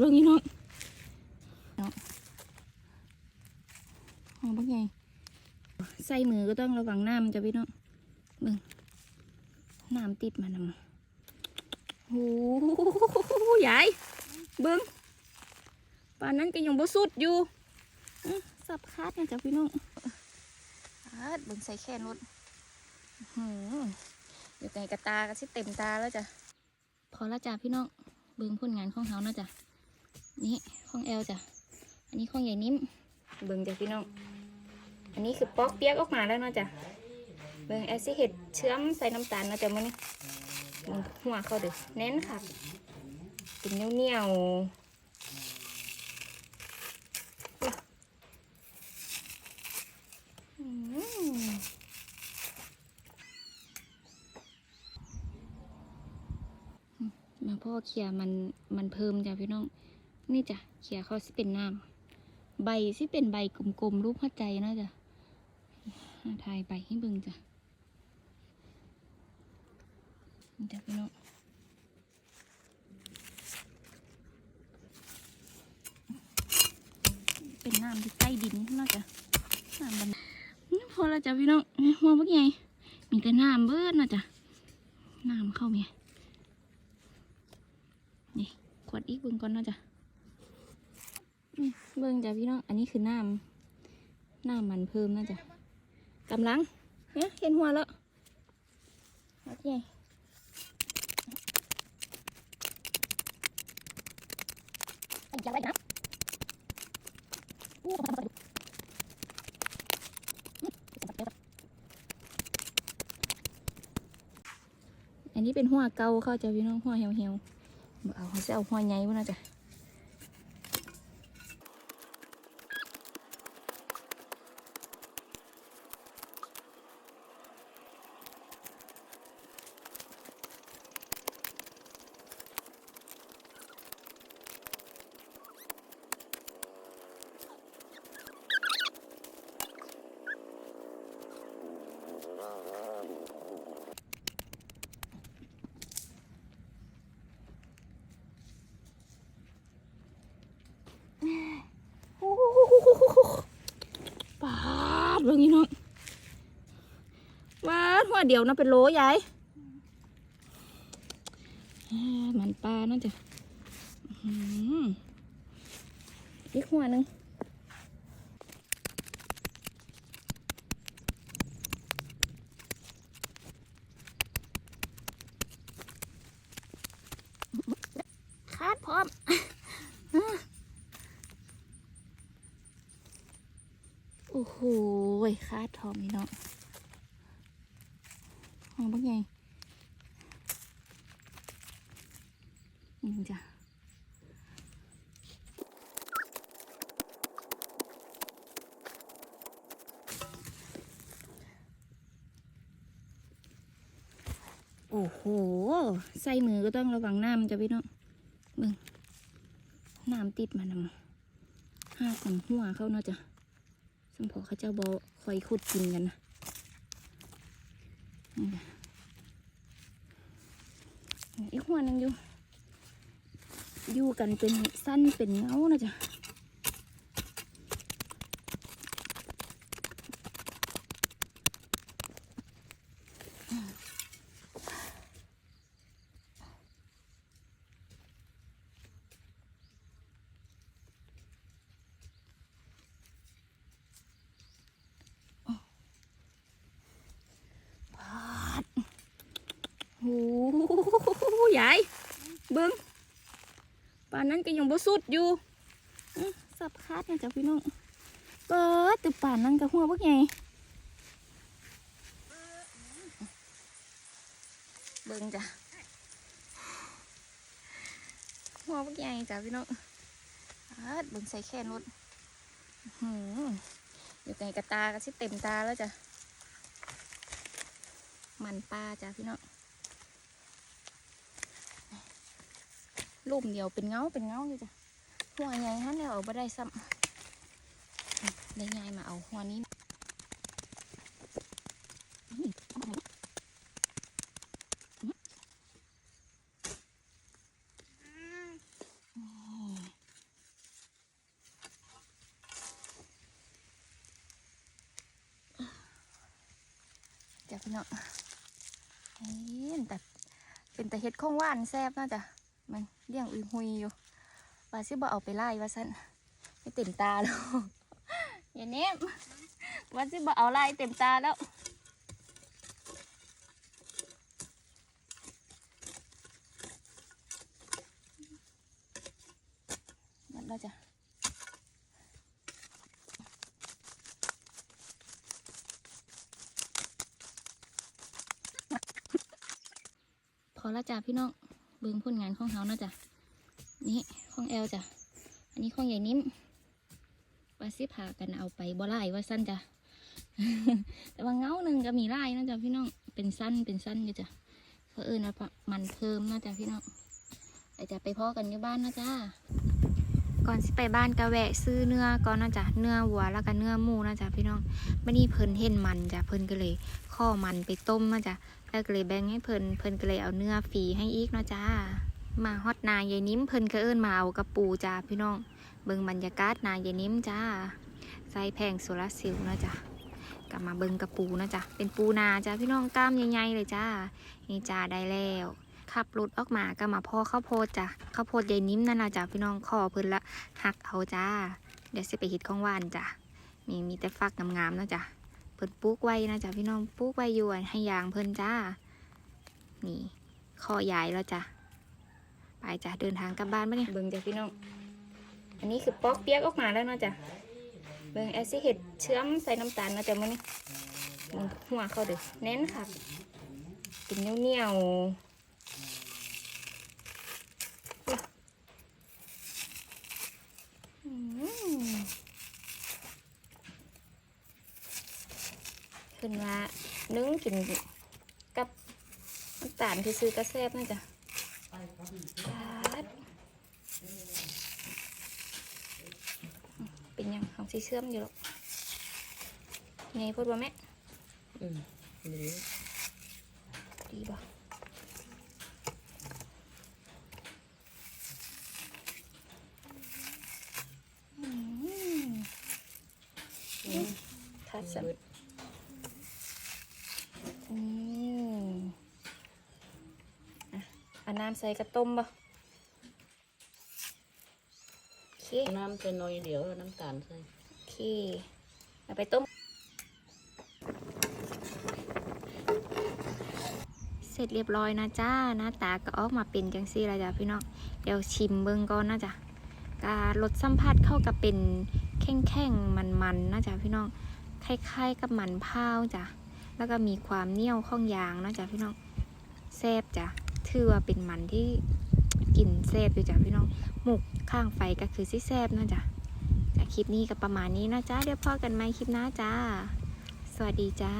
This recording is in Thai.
เรื่องนี้เนาะเนาะหอมบักไงใส่มือก็ต้องระวังน้ำจ้ะพี่น้องเบิ่งน้ำติดมานำโอ้โหใหญ่เบิ่งป่านนั้นก็ยังบ่สุดอยู่สับคาดเนี่ยจ้ะพี่น้องอาดเบิ่งใส่แค่นรถอื้อหืออยู่ไกลกระตาก็สิเต็มตาแล้วจ้ะพอแล้วจ้ะพี่น้องเบิ่งผลงานของเขานะจ้ะ นี่ข้องแอลจ้ะ อันนี้ข้องใหญ่นิ่ม เบิ่งจ้ะพี่น้อง อันนี้คือปอกเปียกออกมาแล้วเนาะจ้ะ เบิ่งแอซิเห็ดเชื่อมใส่น้ำตาลเนาะจ้ะมื้อนี้เบิ่งหัวเขาเด้อแน่นค่ะเป็นเหนียวเหนียวมาพ่อเขี่ยมันมันเพิ่มจ้ะพี่น้อง นี่จ้ะเขี่ยเขาสิเป็นน้ำใบสิเป็นใบกลมๆรูปหัวใจนะจ้ะถ่ายใบให้เบิ่งจ้ะนี่จ้ะพี่น้องเป็นน้ำที่ใต้ดินนาะจ้ะน้ำมันพอแล้วจ้ะพี่น้องหัวพวกใหญ่มีแต่น้ำเบิดนาะจ้ะน้ำเข้าเมียนี่ขวดอีกบิ่งก่อนนาะจ้ะ เบิ่งจ้ะพี่น้อง อันนี้คือน้ำน้ำมันเพิ่มนะจ้ะกำลัง เนี่ยเห็นหัวแล้วโอเคอย่าไปนะอันนี้เป็นหัวเก่าเข้าจ้ะพี่น้องหัวเหี่ยวเหี่ยวๆเอาเขาจะเอาหัวใหญ่พุ่นนะจ๊ะปา ดเบิ่งนี่น้องว้าหัวเดียวนะเป็นโลใหญ่มันปลาน่าจะอื้อหืออีกหัวหนึ่งคาดพร้อมโอ้โห คาดทองนี่เนาะห้องบักใหญ่นี่จ้ะโอ้โห ใส่มือก็ต้องระวังน้ำจ้ะพี่น้องเบิ่งน้ำติดมานำห้าสำหัวเข้าเนาะจ้ะ สมพอเขาเจ้าบอคอยขุดกินกันนะอีกหัวหนึงอยู่ อยู่กันเป็นสั้นเป็นเงานะจ๊ะ โอ้โหใหญ่เบิ้งป่านนั้นก็ยังบ่สุดอยู่อื้อสับคาดเนี่ยจ้ะพี่น้องเปิดต่ป่านนั้นก็หัวพวกไงเบิ้งจ้ะหัวพวกไงจ้ะพี่น้องอาดเบิ้งใส่แค่นรถอื้อหืออยู่ไกลกระตาก็สิเต็มตาแล้วจ้ะมันปลาจ้ะพี่น้อง ลุ่มเดียวเป็นเงาเป็นเงาอยู่จ้ะหัวใหญ่ฮะเดี๋ยวเอาไปได้ซ้ำได้ใหญ่มาเอาหัวนี้จ้ะพี่น้อเห็นแต่เป็นแต่เห็ดข้องว่านแซ่บน่าจะ มันเลี้ยงอุยหุยอยู่ว่าสิบ่เอาไปไล่ว่าซั่นไม่เต็มตาแล้วอย่าเนี้ยว่าสิบ่เอาไล่เต็มตาแล้วหมดแล้วจ้ะพอแล้วจ้ะพี่น้อง เบิ่งผลงานของเขานะจ้ะนี่ของแอลจ้ะอันนี้ของใหญ่นิ่มว่าสิพากันเอาไปบ่ไล่ว่าสั้นจ้ะแต่ว่าเงาหนึ่งก็มีไล่นะจ๊ะพี่น้องเป็นสั้นเป็นสั้นอยู่จ้ะเพราะเอิญว่ามันเพิ่มนะจ๊ะพี่น้องอาจจะไปพ่อกันอยู่บ้านนะจ้ะ ก่อนสิไปบ้านก็แวะซื้อเนื้อก่อนนะจ๊ะเนื้อวัวแล้วก็เนื้อหมูนะจ๊ะพี่น้องมื่อนี้เพิ่นเห็นมันจ้ะเพิ่นก็เลยข้อมันไปต้มนะจ๊ะแล้วก็เลยแบ่งให้เพิ่นเพิ่นก็เลยเอาเนื้อฟรีให้อีกเนาะจ้ามาฮอดนายายนิ้มเพิ่นก็เอิ้นมาเอากระปูจ้าพี่น้องเบิ่งบรรยากาศนายายนิ้มจ้าใส่แพงโซลาร์เซลล์นะจ๊ะกลับมาเบิ่งกระปูนะจ๊ะเป็นปูนาจ้าพี่น้องกล้ามใหญ่ๆเลยจ้านี่จ้าได้แล้ว ขับรถออกมาก็มาพ่อข้าวโพดจ้ะข้าวโพดยายนิ้มนั่นละจ้ะพี่น้องขอเพิ่นละหักเอาจ้า เดี๋ยวสิไปเฮ็ดของหวานจ้ะมีมีแต่ฟักงามๆนะจ้ะเพิ่นปลูกไว้นะจ้ะพี่น้องปลูกไว้อยู่ให้ยางเพิ่นจ้า นี่ข้อใหญ่แล้วจ้ะไปจ้ะเดินทางกลับบ้านมาเนี่ยเบิ่งจ้ะพี่น้อง อันนี้คือปอกเปียกออกมาแล้วนะจ้ะเบิ่งแอซิเห็ดเชื่อมใส่น้ำตาลนะจ้ะมื้อนี้มึงหัวเขาเด้อแน่นค่ะเป็นเหนียวๆ อืม ขึ้นมานึ่งกินกับน้ำตาลที่ซื้อกระแซบน่าจะเป็นยังของสีเชื่อมอยู่หรอกไงพูดว่าแม่ อืมหรือดีบ่อืมทัดสับ อืมอะเอา น้ำใส่กระต้มบ่โอเคน้ำจะน้อยเดียวแล้วน้ำตาลใส่โอเคเอาไปต้ม เสร็จเรียบร้อยนะจ้าหน้าตาก็ออกมาเป็นจังซี่แล้วจ้ะพี่น้องเดี๋ยวชิมเบิ่งก่อนนะจ๊ะการรสสัมผัสเข้ากับเป็นแข้งๆมันๆนะจ๊ะพี่น้องคล้ายๆกับมันพร้าวจ้ะแล้วก็มีความเหนียวข้องยางนะจ๊ะพี่น้องแซ่บจ้ะ ถือว่าเป็นมันที่กลิ่นแซ่บอยู่จ้ะพี่น้องหมุกข้างไฟก็คือสิแซ่บนะจ๊ะจ้ะคลิปนี้ก็ประมาณนี้นะจ๊ะเดี๋ยวพอกันไหมคลิปหน้าจ้า สวัสดีจ้า